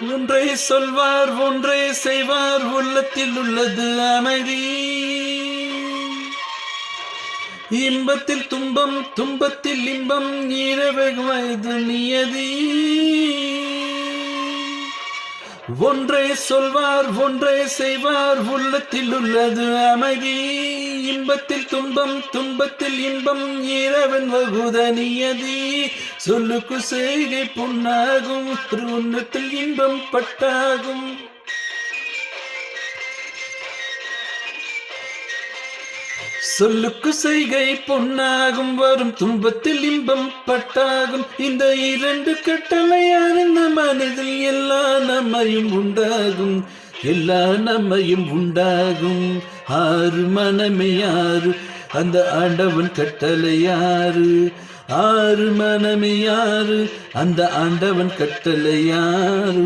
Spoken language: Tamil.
ஒன்றை சொல்வார் ஒன்றை செய்வார் உள்ளத்தில் உள்ளது அமைதி. இன்பத்தில் துன்பம் துன்பத்தில் இன்பம் ஈரவகு நியதி. ஒன்றே சொல்வார் ஒன்றே செய்வார். உள்ளத்தில் உள்ளது அமைதி. இன்பத்தில் துன்பம் துன்பத்தில் இன்பம். இரவன் வகுத நியதி. சொல்லுக்கு செய்கை புண்ணாகும். உன்னத்தில் இன்பம் பட்டாகும். சொல்லுக்கு செய்கை பொன்னாகும் வரும் துன்பத்தில் இன்பம் பட்டாகும். இந்த இரண்டு கட்டளையால் இந்த மனதில் எல்லாம் நம்மையும் உண்டாகும். எல்லா நம்மையும் உண்டாகும். ஆறு மனமே யாரு? அந்த ஆண்டவன் கட்டளை யாரு? ஆறு மனமே யாரு? அந்த ஆண்டவன் கட்டளை யாரு?